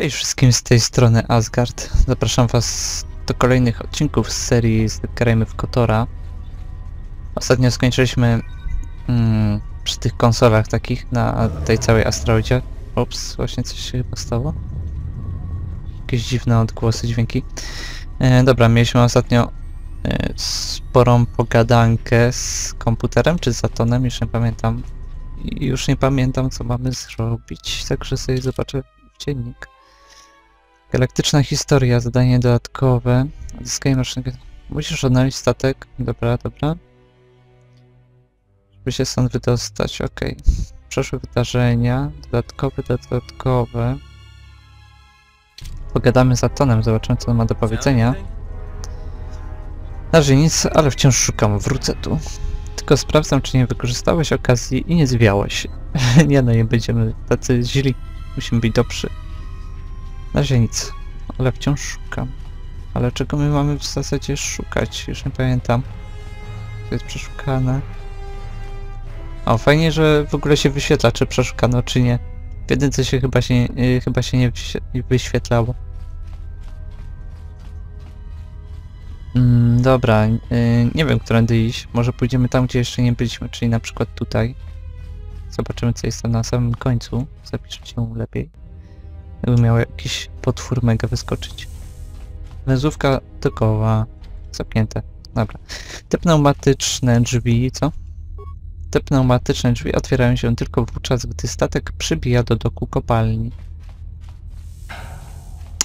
Cześć wszystkim z tej strony Asgard. Zapraszam was do kolejnych odcinków z serii Grajmy w Kotora. Ostatnio skończyliśmy mm, przy tych konsolach takich na tej całej asteroidzie. Ups, właśnie coś się chyba stało. Jakieś dziwne odgłosy, dźwięki. E, dobra, mieliśmy ostatnio e, sporą pogadankę z komputerem czy z Atonem, już nie pamiętam. I już nie pamiętam co mamy zrobić, także sobie zobaczę dziennik. Galaktyczna historia, zadanie dodatkowe. Odzyskaj maszynkę. Musisz odnaleźć statek. Dobra, dobra. Żeby się stąd wydostać, ok. Przeszłe wydarzenia. Dodatkowe, dodatkowe. Pogadamy z Atonem, zobaczymy co on ma do powiedzenia. Na razie nic, ale wciąż szukam. Wrócę tu. Tylko sprawdzam, czy nie wykorzystałeś okazji i nie zwiałeś. nie no, nie będziemy tacy źli. Musimy być dobrzy. Na razie nic, ale wciąż szukam. Ale czego my mamy w zasadzie szukać? Już nie pamiętam. To jest przeszukane. O, fajnie, że w ogóle się wyświetla, czy przeszukano, czy nie. W jedynce się chyba się, yy, chyba się nie wyświetlało. Mm, dobra, yy, nie wiem, którędy iść. Może pójdziemy tam, gdzie jeszcze nie byliśmy, czyli na przykład tutaj. Zobaczymy, co jest tam na samym końcu. Zapiszę się lepiej. Jakby miał jakiś potwór mega wyskoczyć. Węzłówka dokoła. Zamknięte. Dobra. Te pneumatyczne drzwi, co? Te pneumatyczne drzwi otwierają się tylko wówczas, gdy statek przybija do doku kopalni.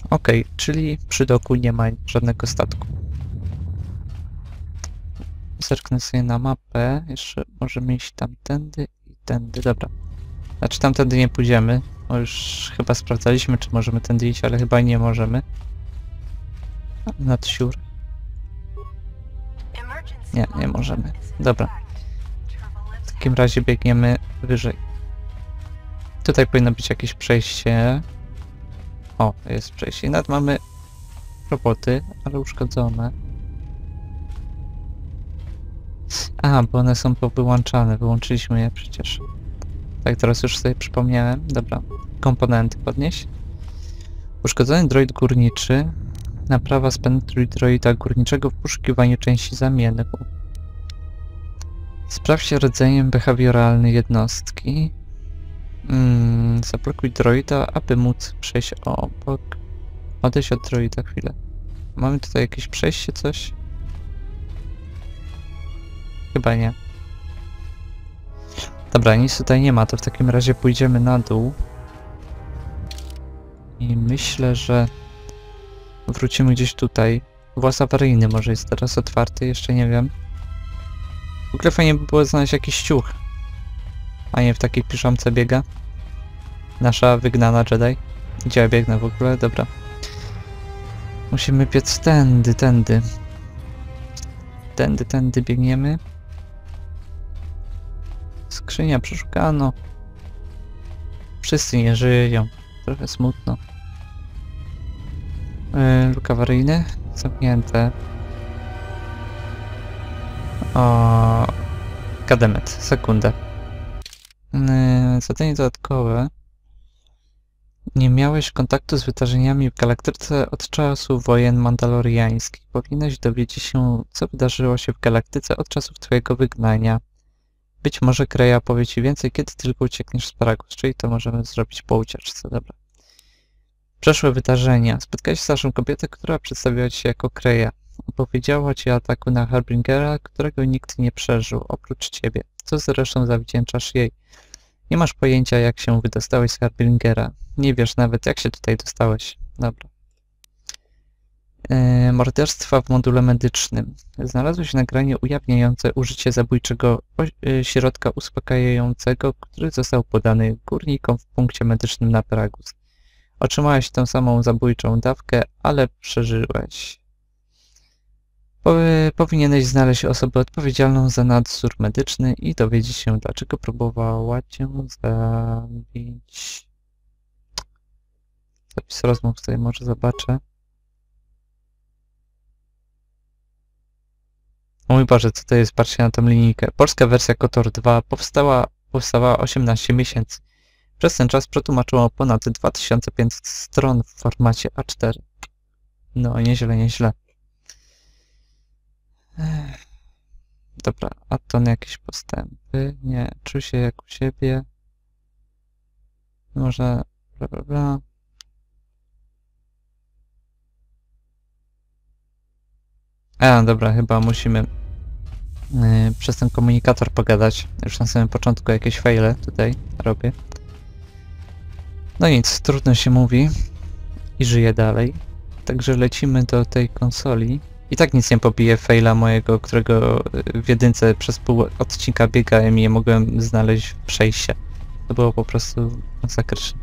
Ok, czyli przy doku nie ma żadnego statku. Zerknę sobie na mapę. Jeszcze możemy iść tamtędy i tędy. Dobra. Znaczy tamtędy nie pójdziemy. No już chyba sprawdzaliśmy, czy możemy tędy iść, ale chyba nie możemy. Not sure. Nie, nie możemy. Dobra. W takim razie biegniemy wyżej. Tutaj powinno być jakieś przejście. O, jest przejście. Nawet mamy roboty, ale uszkodzone. A, bo one są powyłączane. Wyłączyliśmy je przecież. Tak, teraz już sobie przypomniałem. Dobra. Komponenty podnieść. Uszkodzony droid górniczy. Naprawa spętruj droida górniczego w poszukiwaniu części zamiennych. Sprawdź rdzeniem behawioralny jednostki. Mm, zablokuj droida, aby móc przejść obok. Odejść od droida chwilę. Mamy tutaj jakieś przejście, coś? Chyba nie. Dobra, nic tutaj nie ma, to w takim razie pójdziemy na dół. I myślę, że wrócimy gdzieś tutaj. Włas awaryjny może jest teraz otwarty, jeszcze nie wiem. W ogóle fajnie by było znaleźć jakiś ciuch. A nie w takiej piżamce biega. Nasza wygnana Jedi. Gdzie ja biegnę w ogóle? Dobra. Musimy biec tędy, tędy. Tędy, tędy biegniemy. Skrzynia przeszukano. Wszyscy nie żyją. Trochę smutno. Yy, luk awaryjny. Zamknięte. O, Kademet. Sekundę. Yy, zadanie dodatkowe. Nie miałeś kontaktu z wydarzeniami w galaktyce od czasu wojen mandaloriańskich. Powinieneś dowiedzieć się, co wydarzyło się w galaktyce od czasów twojego wygnania. Być może Kreja powie ci więcej, kiedy tylko uciekniesz z Paragus, czyli to możemy zrobić po ucieczce, dobra. Przeszłe wydarzenia. Spotkałeś starszą kobietę, która przedstawiła ci się jako Kreja. Opowiedziała ci o ataku na Harbingera, którego nikt nie przeżył, oprócz ciebie. Co zresztą zawdzięczasz jej. Nie masz pojęcia, jak się wydostałeś z Harbingera. Nie wiesz nawet, jak się tutaj dostałeś. Dobra. E, morderstwa w module medycznym. Znalazłeś nagranie ujawniające użycie zabójczego e, środka uspokajającego, który został podany górnikom w punkcie medycznym na Pragus. Otrzymałeś tę samą zabójczą dawkę, ale przeżyłeś. Powinieneś znaleźć osobę odpowiedzialną za nadzór medyczny i dowiedzieć się, dlaczego próbowała cię zabić. Zapis rozmów tutaj może zobaczę. Mój Boże, co to jest? Patrzcie na tą linijkę. Polska wersja KOTOR 2 powstała, powstała 18 miesięcy. Przez ten czas przetłumaczyło ponad 2500 stron w formacie A4. No, nieźle, nieźle. Dobra, a to na jakieś postępy? Nie, czuł się jak u siebie. Może... Bla, bla, bla. A, dobra, chyba musimy yy, przez ten komunikator pogadać. Już na samym początku jakieś faile tutaj robię. No nic, trudno się mówi i żyję dalej. Także lecimy do tej konsoli. I tak nic nie pobije faila mojego, którego y, w jedynce przez pół odcinka biegałem i nie mogłem znaleźć przejścia. To było po prostu masakryczne.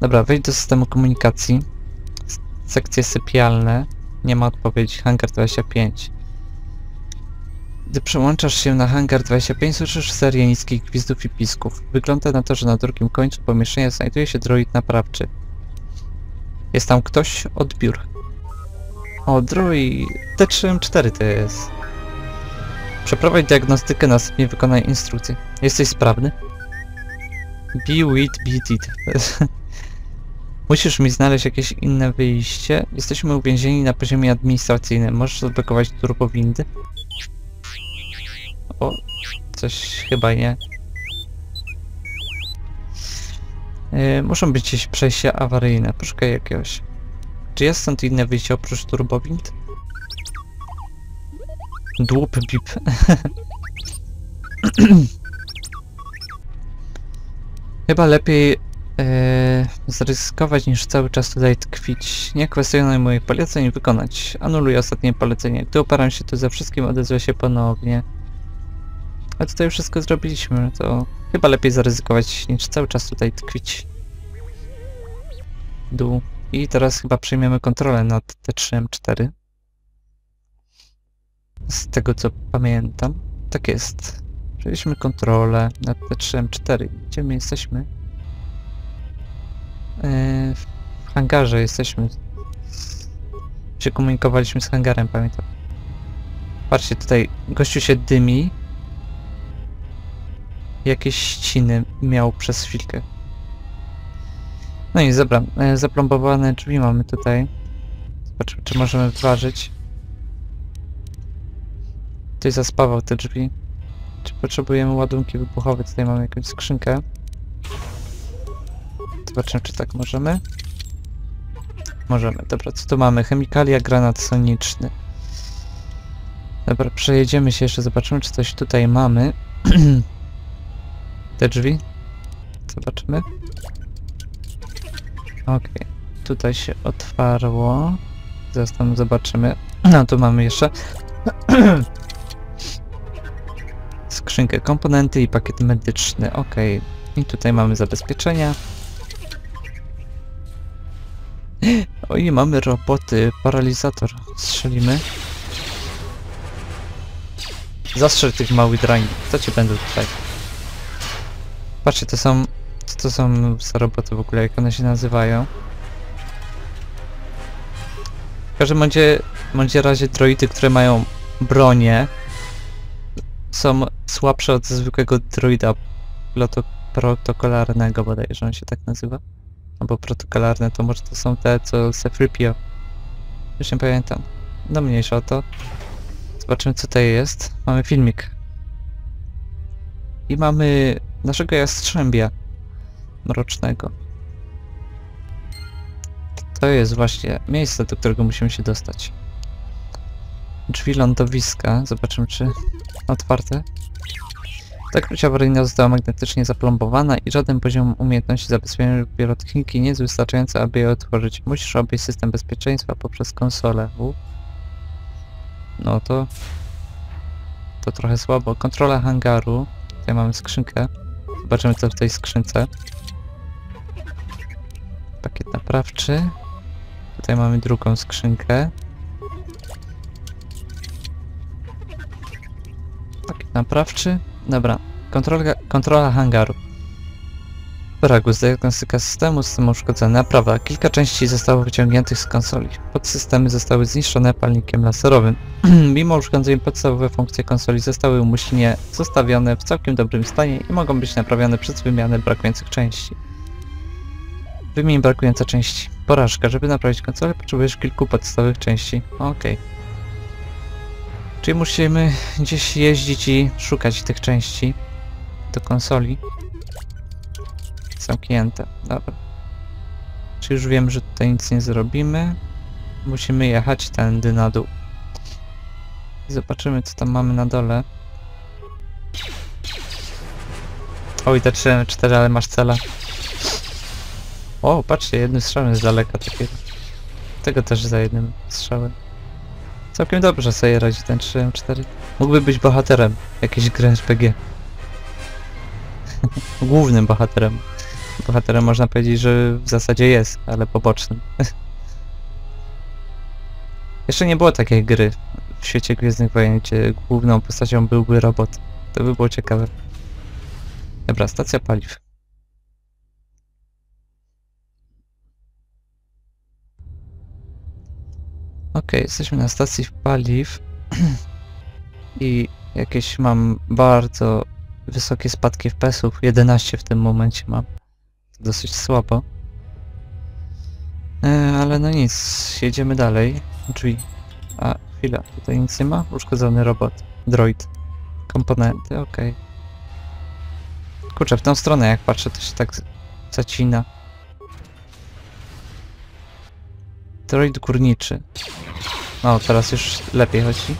Dobra, wejdź do systemu komunikacji. Sekcje sypialne. Nie ma odpowiedzi. Hangar 25. Gdy przełączasz się na Hangar 25, słyszysz serię niskich gwizdów i pisków. Wygląda na to, że na drugim końcu pomieszczenia znajduje się droid naprawczy. Jest tam ktoś? Odbiór. O, droid T3M4 to jest. Przeprowadź diagnostykę, następnie wykonaj instrukcję. Jesteś sprawny? Be with, beat it. Musisz mi znaleźć jakieś inne wyjście. Jesteśmy uwięzieni na poziomie administracyjnym. Możesz odblokować turbowindy? O, coś chyba nie. Yy, muszą być gdzieś przejścia awaryjne. Poszukaj jakiegoś. Czy jest stąd inne wyjście oprócz turbowind? Dłup bip. Chyba lepiej zaryzykować niż cały czas tutaj tkwić. Nie kwestionuj moich poleceń, wykonać. Anuluj ostatnie polecenie. Gdy oparam się tu ze wszystkim, odezwę się ponownie. A tutaj wszystko zrobiliśmy, to chyba lepiej zaryzykować niż cały czas tutaj tkwić. Dół. I teraz chyba przejmiemy kontrolę nad T3M4. Z tego co pamiętam. Tak jest. Przejęliśmy kontrolę nad T3M4. Gdzie my jesteśmy? Yy, w hangarze jesteśmy. Się komunikowaliśmy z hangarem, pamiętam. Patrzcie, tutaj gościu się dymi. Jakieś ściny miał przez chwilkę. No i dobra, e, zaplombowane drzwi mamy tutaj. Zobaczymy, czy możemy wyważyć. Ktoś zaspawał te drzwi. Czy potrzebujemy ładunki wybuchowe? Tutaj mamy jakąś skrzynkę. Zobaczymy, czy tak możemy. Możemy. Dobra, co tu mamy? Chemikalia, granat soniczny. Dobra, przejedziemy się jeszcze, zobaczymy, czy coś tutaj mamy. Te drzwi. Zobaczymy. Okej, tutaj się otwarło. Tam zobaczymy. No, tu mamy jeszcze skrzynkę komponenty i pakiet medyczny. Okej, i tutaj mamy zabezpieczenia. Oj, mamy roboty, paralizator. Strzelimy. Zastrzel tych małych drań. Co ci będą tutaj? Patrzcie, to są... Co to są za roboty w ogóle, jak one się nazywają? W każdym bądźcie, bądźcie razie droidy, które mają bronię, są słabsze od zwykłego droida protokolarnego bodajże on się tak nazywa. Albo protokolarne, to może to są te, co Sefripio. Już nie pamiętam. No mniejsza o to. Zobaczymy co tutaj jest. Mamy filmik. I mamy naszego jastrzębia mrocznego. To jest właśnie miejsce, do którego musimy się dostać. Drzwi lądowiska. Zobaczymy, czy otwarte. Tak klucz została magnetycznie zaplombowana i żaden poziom umiejętności zabezpieczenia pirotechniki nie jest wystarczający, aby je otworzyć. Musisz obejść system bezpieczeństwa poprzez konsolę. U. No to... To trochę słabo. Kontrola hangaru. Tutaj mamy skrzynkę. Zobaczymy co w tej skrzynce. Pakiet naprawczy. Tutaj mamy drugą skrzynkę. Pakiet naprawczy. Dobra. Kontrola, kontrola hangaru. Asparagus, diagnostyka systemu, system uszkodzony, naprawa. Kilka części zostało wyciągniętych z konsoli. Podsystemy zostały zniszczone palnikiem laserowym. Mimo uszkodzeń podstawowe funkcje konsoli zostały umyślnie zostawione w całkiem dobrym stanie i mogą być naprawione przez wymianę brakujących części. Wymień brakujące części. Porażka. Żeby naprawić konsolę potrzebujesz kilku podstawowych części. Okej. Czyli musimy gdzieś jeździć i szukać tych części do konsoli. Zamknięte. Dobra. Czy już wiem, że tutaj nic nie zrobimy? Musimy jechać tędy na dół. I zobaczymy, co tam mamy na dole. Oj, te 3 4 ale masz cela. O, patrzcie, jednym strzałem z daleka takiego. Tego też za jednym strzałem. Całkiem dobrze sobie radzi ten 3M4. Mógłby być bohaterem jakiejś gry RPG. Głównym bohaterem. Bohaterem można powiedzieć, że w zasadzie jest, ale pobocznym. Jeszcze nie było takiej gry w świecie Gwiezdnych Wojen, gdzie główną postacią byłby robot. To by było ciekawe. Dobra, stacja paliw. Okej, jesteśmy na stacji paliw i jakieś mam bardzo wysokie spadki FPS-ów, 11 w tym momencie mam. Dosyć słabo. E, ale no nic, jedziemy dalej. Drzwi. A, chwila, tutaj nic nie ma? Uszkodzony robot. Droid. Komponenty, okej. Kurczę, w tą stronę jak patrzę to się tak zacina. Droid górniczy. O, teraz już lepiej chodzi.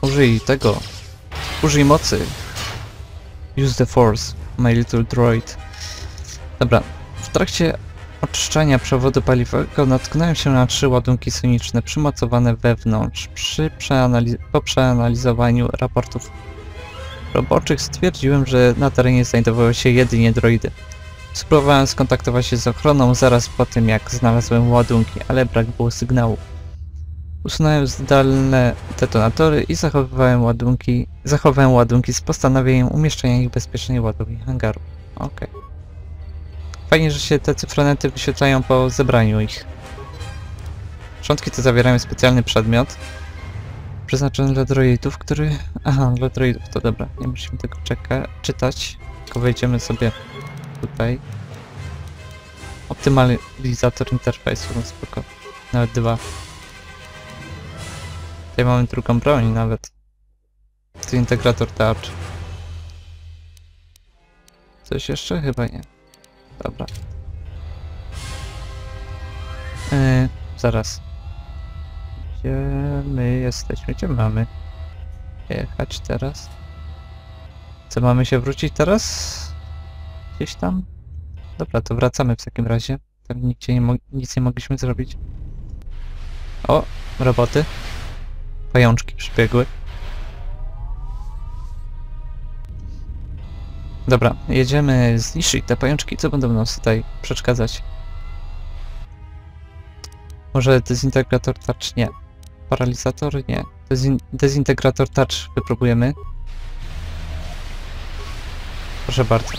Użyj tego. Użyj mocy. Use the force, my little droid. Dobra, w trakcie oczyszczania przewodu paliwowego natknąłem się na trzy ładunki soniczne przymocowane wewnątrz. Przy przeanaliz po przeanalizowaniu raportów roboczych stwierdziłem, że na terenie znajdowały się jedynie droidy. Spróbowałem skontaktować się z ochroną zaraz po tym, jak znalazłem ładunki, ale brak było sygnału. Usunąłem zdalne detonatory i zachowywałem ładunki, zachowałem ładunki z postanowieniem umieszczenia ich w ładowni hangaru. Okej. Fajnie, że się te cyfronety wyświetlają po zebraniu ich. Szczątki te zawierają specjalny przedmiot przeznaczony dla droidów, który... Aha, dla droidów, to dobra, nie musimy tego czeka czytać, tylko wejdziemy sobie tutaj. Optymalizator interfejsu, no spoko. Nawet dwa. Tutaj mamy drugą broń nawet. To integrator tarcz. Coś jeszcze? Chyba nie. Dobra. Yy, zaraz. Gdzie my jesteśmy? Gdzie mamy jechać teraz? Co, mamy się wrócić teraz? Gdzieś tam? Dobra, to wracamy w takim razie. Tam nie nic nie mogliśmy zrobić. O, roboty. Pajączki przybiegły. Dobra, jedziemy zniszczyć te pajączki, co będą nam tutaj przeszkadzać. Może dezintegrator touch? Nie. Paralizator? Nie. Dezin dezintegrator touch wypróbujemy. Proszę bardzo.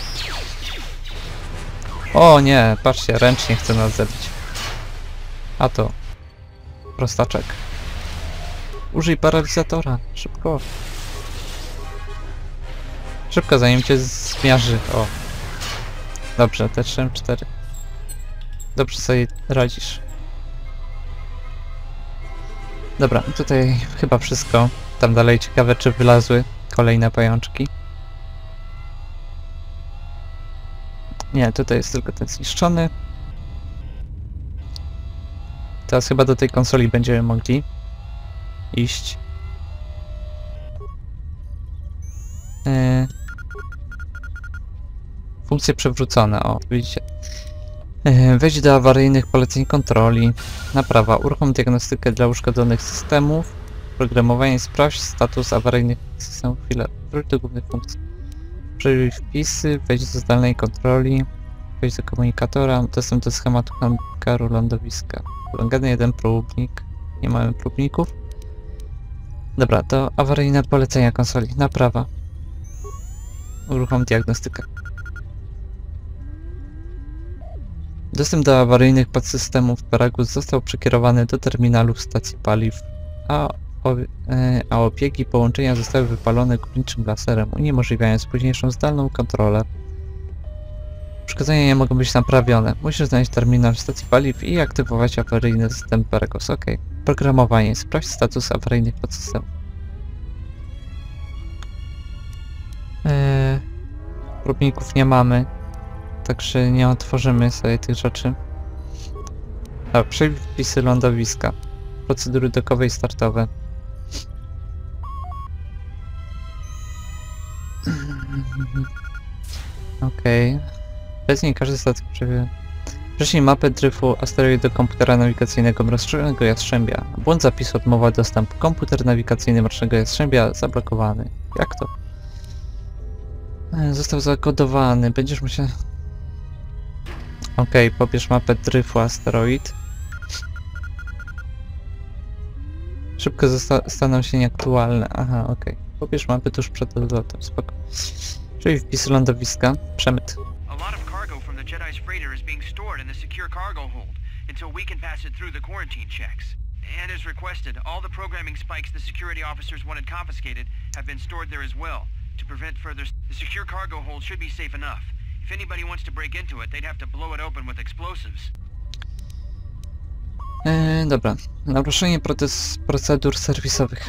O nie, patrzcie, ręcznie chce nas zabić. A to... Prostaczek. Użyj paralizatora, szybko. Szybko, zanim cię zmiarzy. O. Dobrze, te 3 4 Dobrze sobie radzisz. Dobra, tutaj chyba wszystko. Tam dalej ciekawe, czy wylazły kolejne pajączki. Nie, tutaj jest tylko ten zniszczony. Teraz chyba do tej konsoli będziemy mogli iść. Yy. Funkcje przewrócone, o, widzicie. Yy, wejdź do awaryjnych poleceń kontroli. Naprawa. Uruchom diagnostykę dla uszkodzonych systemów. Programowanie. Sprawdź status awaryjnych systemów. Chwilę. Wróć do głównych funkcji. Przejrzyj wpisy. Wejdź do zdalnej kontroli. Wejdź do komunikatora. Dostęp do schematu hangaru lądowiska. Wymagany jeden próbnik. Nie mamy próbników. Dobra, to awaryjne polecenia konsoli. Naprawa. Uruchom diagnostykę. Dostęp do awaryjnych podsystemów Peragus został przekierowany do terminalu stacji paliw, a, a opieki połączenia zostały wypalone górniczym laserem, uniemożliwiając późniejszą zdalną kontrolę. Uszkodzenia nie mogą być naprawione. Musisz znaleźć terminal w stacji paliw i aktywować awaryjny system Peragus. OK. Programowanie. Sprawdź status awaryjnych podsystemów. Eee, próbników nie mamy, także nie otworzymy sobie tych rzeczy. A, przejdź wpisy lądowiska. Procedury dokowe i startowe. Okej. Bez niej każdy statek przewie. Wcześniej mapę dryfu asteroidu komputera nawigacyjnego Mrocznego Jastrzębia. Błąd zapisu odmowa dostępu. Komputer nawigacyjny Mrocznego Jastrzębia zablokowany. Jak to? E, Został zakodowany. Będziesz musiał... Okej, pobierz mapę dryfu asteroid. Szybko staną się nieaktualne. Aha, okej. Pobierz mapy tuż przed odlotem. Spoko. Czyli wpis lądowiska. Przemyt. A lot of cargo from the Jedi's freighter is being stored in the secure cargo hold until we can pass it through the quarantine checks. And as requested, all the programming spikes the security officers wanted confiscated have been stored there as well. To prevent further... The secure cargo hold should be safe enough. If anybody wants to break into it, they'd have to blow it open with explosives. Eee, dobra. Naruszenie procedur serwisowych.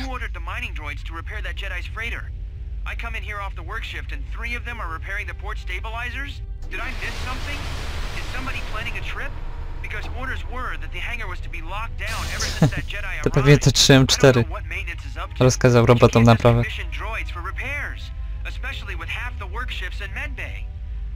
I come in here off the work shift and three of them are repairing the port stabilizers? Did I miss something? Is somebody planning a trip? Because orders were that the hangar was to be locked down ever since that Jedi To pewnie arrived. te 3 I don't M4 know what maintenance is up to. rozkazał but you robotom naprawę. especially with half the work shifts in medbay.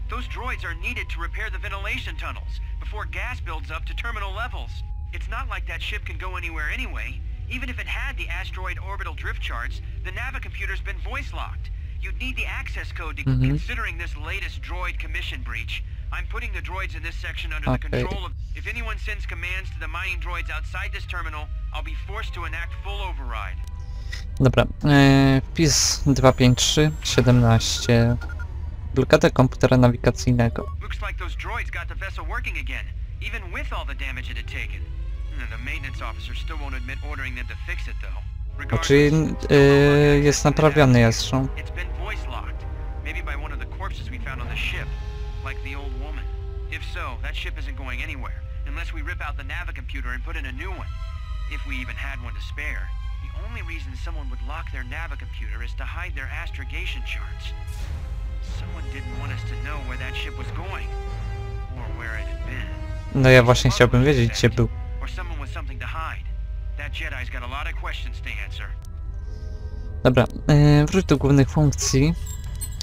Those droids are needed to repair the ventilation tunnels before gas builds up to terminal levels. It's not like that ship can go anywhere anyway. Even if it had the asteroid orbital drift charts, the Nava computer's been voice locked. You'd need the access code to Mhm. considering this latest droid commission breach. I'm putting the droids in this section under the control of... If anyone sends commands to the mining droids outside this terminal, I'll be forced to enact full override. Dobra. Eee, wpis 253 17. Blokada komputera nawigacyjnego. Looks like those droids got the vessel working again, even with all the damage it had taken. Hmm, The maintenance officer still won't admit ordering them to fix it though. O, czyli yy, jest naprawiony jastrząb. It's been voice locked, maybe by one of the corpses we found on the ship, like the old woman. If so, that ship isn't going anywhere, unless we rip out the Navicomputer and put in a new one. If we even had one to spare. The only reason someone would lock their Navicomputer is to hide their astrogation charts. Someone didn't want us to know where that ship was going, or where it had been. No ja właśnie chciałbym wiedzieć, gdzie był. Dobra, yy, wróć do głównych funkcji.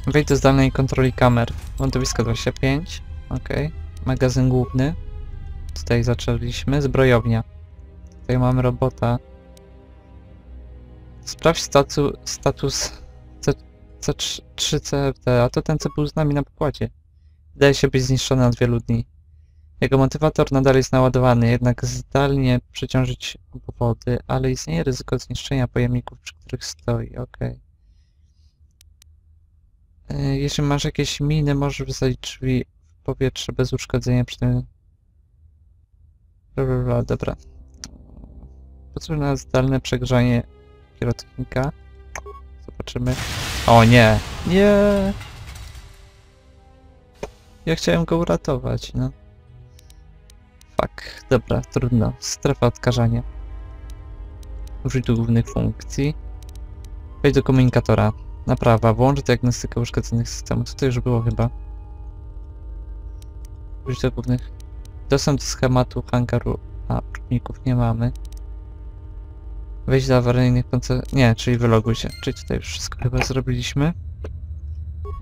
Wejdź do zdalnej kontroli kamer. Lądowisko 25. Ok. Magazyn główny. Tutaj zaczęliśmy. Zbrojownia. Tutaj mamy robota. Sprawdź status, status C, C3CFD, a to ten, co był z nami na pokładzie. Wydaje się być zniszczony od wielu dni. Jego motywator nadal jest naładowany, jednak zdalnie przeciążyć obwody, ale istnieje ryzyko zniszczenia pojemników, przy których stoi. Okej. E, Jeśli masz jakieś miny, możesz wysadzić drzwi w powietrze bez uszkodzenia przy tym... Bla, bla, bla, dobra. Na zdalne przegrzanie pirotechnika. Zobaczymy. O nie! Nie! Ja chciałem go uratować, no. Fuck, dobra, trudno. Strefa odkażania. Użyj do głównych funkcji. Wejdź do komunikatora. Naprawa. Włącz diagnostykę uszkodzonych systemów. To już było chyba. Użyj do głównych... Dostęp do schematu hangaru. A, próbników nie mamy. Wejdź do awaryjnych koncer... Nie, czyli wyloguj się. Czyli tutaj już wszystko chyba zrobiliśmy.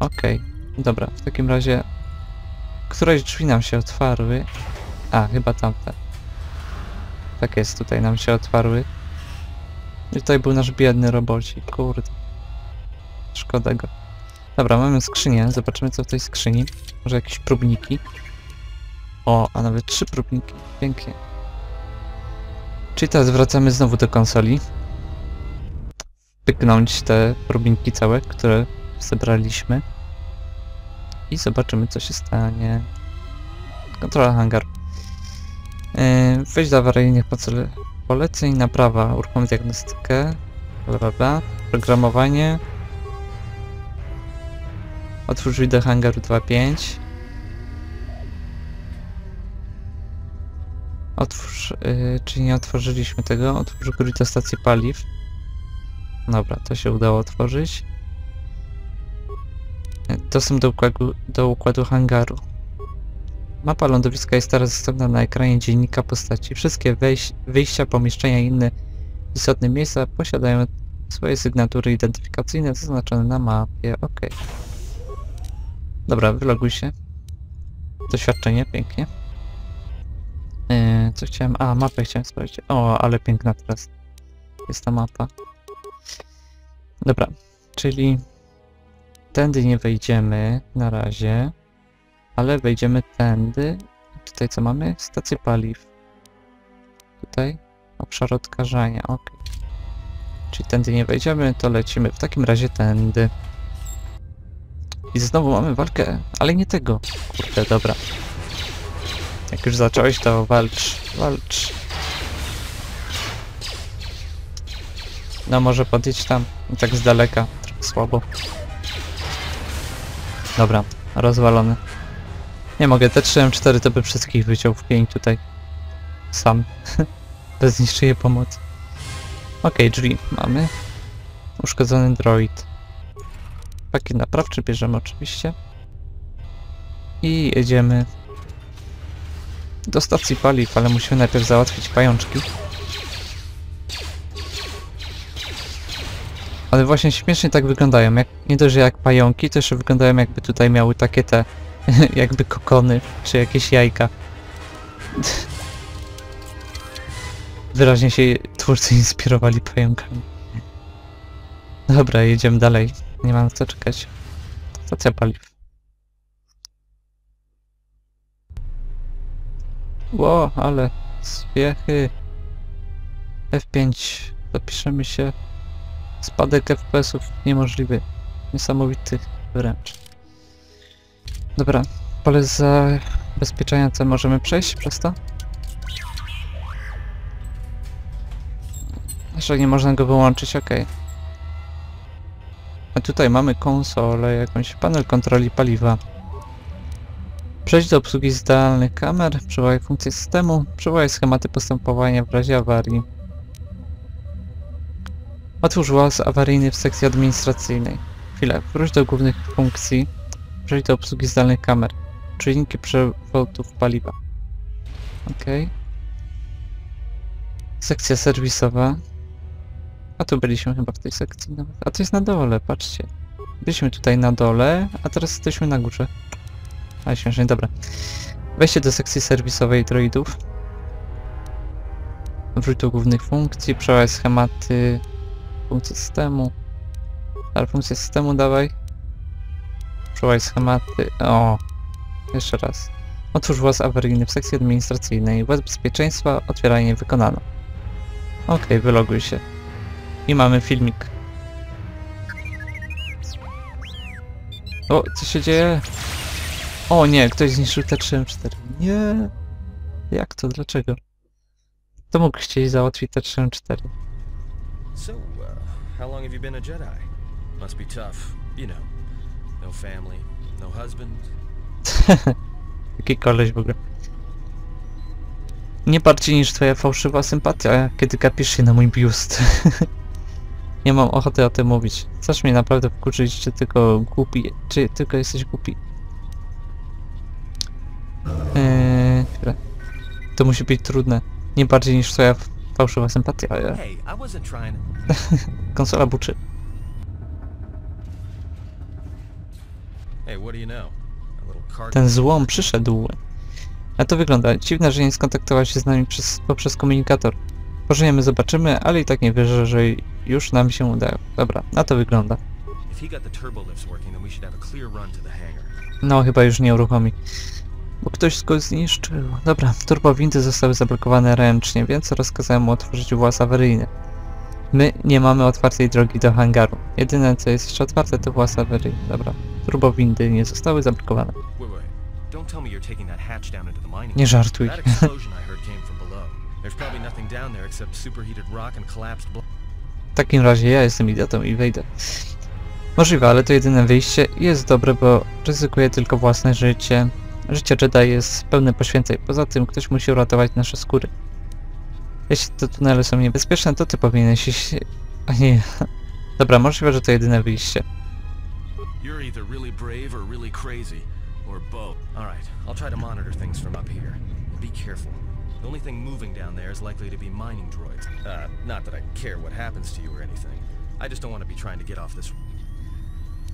Okej. Dobra, w takim razie... Któreś drzwi nam się otwarły. A, chyba tamte. Tak jest, tutaj nam się otwarły. I tutaj był nasz biedny robocik, kurde. Szkoda go. Dobra, mamy skrzynię, zobaczymy co w tej skrzyni. Może jakieś próbniki. O, a nawet trzy próbniki, pięknie. Czyli teraz wracamy znowu do konsoli. Pyknąć te próbniki całe, które zebraliśmy. i zobaczymy co się stanie. Kontrola hangaru. Yy, do awaryjnych poleceń, naprawa, uruchom diagnostykę, bla bla programowanie. Otwórz do hangaru 2.5. Otwórz, yy, czyli nie otworzyliśmy tego, otwórz góry do stacji paliw. Dobra, to się udało otworzyć. Yy, Dostęp do układu, do układu hangaru. Mapa lądowiska jest teraz dostępna na ekranie dziennika postaci. Wszystkie wyjścia, pomieszczenia i inne istotne miejsca posiadają swoje sygnatury identyfikacyjne zaznaczone na mapie. Ok. Dobra, wyloguj się. Doświadczenie, pięknie. Yy, co chciałem? A, mapę chciałem sprawdzić. O, ale piękna teraz jest ta mapa. Dobra, czyli tędy nie wejdziemy na razie, ale wejdziemy tędy. Tutaj co mamy? Stację paliw. Tutaj obszar odkażania, ok. Czyli tędy nie wejdziemy, to lecimy w takim razie tędy. I znowu mamy walkę, ale nie tego. Kurde, dobra. Jak już zacząłeś, to walcz, walcz. No może podjedź tam, i tak z daleka, trochę słabo. Dobra, rozwalony. Nie mogę, te 3M4 to by wszystkich wyciął w pień tutaj. Sam. Bez niższej pomocy. Okej, drzwi mamy. Uszkodzony droid. Pakiet naprawczy bierzemy oczywiście. I jedziemy do stacji paliw, ale musimy najpierw załatwić pajączki. Ale właśnie śmiesznie tak wyglądają. Jak, nie dość, że jak pająki, to jeszcze wyglądają jakby tutaj miały takie te jakby kokony, czy jakieś jajka. Wyraźnie się twórcy inspirowali pająkami. Dobra, jedziemy dalej. Nie mam co czekać. Stacja paliw. Ło, ale spiechy. F5. Zapiszemy się. Spadek FPS-ów niemożliwy. Niesamowity wręcz. Dobra, pole zabezpieczenia co możemy przejść przez to? Jeszcze nie można go wyłączyć, ok. A tutaj mamy konsolę, jakąś panel kontroli paliwa. Przejdź do obsługi zdalnych kamer, przywołaj funkcję systemu, przywołaj schematy postępowania w razie awarii. Otwórz łaz awaryjny w sekcji administracyjnej. Chwilę, wróć do głównych funkcji. Przejdź do obsługi zdalnych kamer. Czujniki przewodów paliwa. Ok. Sekcja serwisowa. A tu byliśmy chyba w tej sekcji nawet. A to jest na dole, patrzcie. Byliśmy tutaj na dole, a teraz jesteśmy na górze. Ale śmiesznie, dobra. Wejście do sekcji serwisowej droidów. Wróć do głównych funkcji, przełaj schematy funkcji systemu. Ale funkcję systemu dawaj. Przełaj schematy. O! Jeszcze raz. Otwórz właz awaryjny w sekcji administracyjnej. Właz bezpieczeństwa, otwieranie wykonano. Okej, wyloguj się. I mamy filmik. O, co się dzieje? O nie, ktoś zniszczył te 3M4. Nie. Jak to? Dlaczego? To mógł chcieć załatwić te 3M4. So, uh, how long have you been a Jedi? Must be tough, you know. No family, no husband. Taki koleś w ogóle. Nie bardziej niż twoja fałszywa sympatia, kiedy gapisz się na mój biust. nie mam ochoty o tym mówić. Chcesz mnie naprawdę wkurzyć, czy tylko głupi, czy tylko jesteś głupi. Eee, chwilę. To musi być trudne. Nie bardziej niż twoja fałszywa sympatia. trying. Konsola buczy. Hey, what do you know? A little card. Ten złom przyszedł. A to wygląda. Dziwne, że nie skontaktował się z nami przez, poprzez komunikator. Pożyjemy, zobaczymy, ale i tak nie wierzę, że już nam się uda. Dobra, na to wygląda. No, chyba już nie uruchomi. Bo ktoś go zniszczył. Dobra, turbowindy zostały zablokowane ręcznie, więc rozkazałem mu otworzyć włas awaryjny. My nie mamy otwartej drogi do hangaru. Jedyne co jest jeszcze otwarte to włas awaryjny. Dobra. Turbowindy nie zostały zablokowane. Nie żartuj. W takim razie ja jestem idiotą i wejdę. Możliwe, ale to jedyne wyjście i jest dobre, bo ryzykuje tylko własne życie. Życie Jedi jest pełne poświęceń. Poza tym ktoś musi uratować nasze skóry. Jeśli te tunele są niebezpieczne, to ty powinieneś iść... A nie... Dobra, możliwe, że to jedyne wyjście. You're either really brave or really crazy, or both. All right, I'll try to monitor things from up here. Be careful. The only thing moving down there is likely to be mining droids. Uh, not that I care what happens to you or anything. I just don't want to be trying to get off this.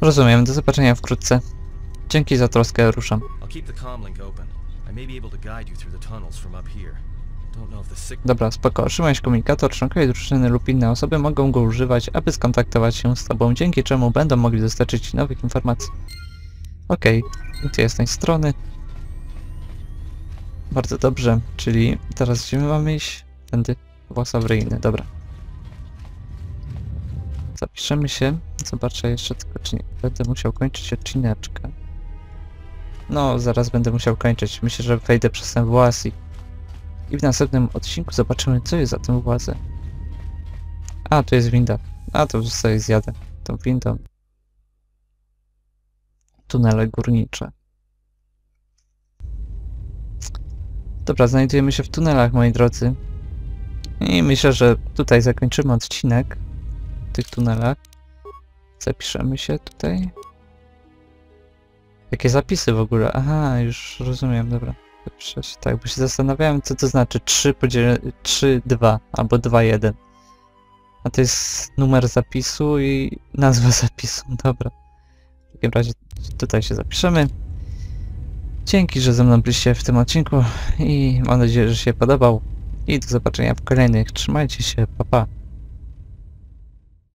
Rozumiem, do zobaczenia wkrótce. Dzięki za troskę, ruszam. I'll keep the comlink open. I may be able to guide you through the tunnels from up here. Dobra, spoko. Otrzymałeś komunikator, członkowie drużyny lub inne osoby mogą go używać, aby skontaktować się z tobą, dzięki czemu będą mogli dostarczyć ci nowych informacji. Okej, gdzie jest tej strony? Bardzo dobrze, czyli teraz gdzie my mamy iść? Tędy. Włas awaryjny, dobra. Zapiszemy się. Zobaczę jeszcze tylko, czy nie będę musiał kończyć odcineczkę. No, zaraz będę musiał kończyć. Myślę, że wejdę przez ten włas i i w następnym odcinku zobaczymy, co jest za tym włazem. A, tu jest winda. A, to już sobie zjadę tą windą. Tunele górnicze. Dobra, znajdujemy się w tunelach, moi drodzy. I myślę, że tutaj zakończymy odcinek w tych tunelach. Zapiszemy się tutaj. Jakie zapisy w ogóle? Aha, już rozumiem, dobra. Zapiszę się, tak, bo się zastanawiałem, co to znaczy 3 podzielone 3, 2 albo 2, 1. A to jest numer zapisu i nazwa zapisu, dobra. W takim razie tutaj się zapiszemy. Dzięki, że ze mną byliście w tym odcinku i mam nadzieję, że się podobał. I do zobaczenia w kolejnych. Trzymajcie się, pa pa.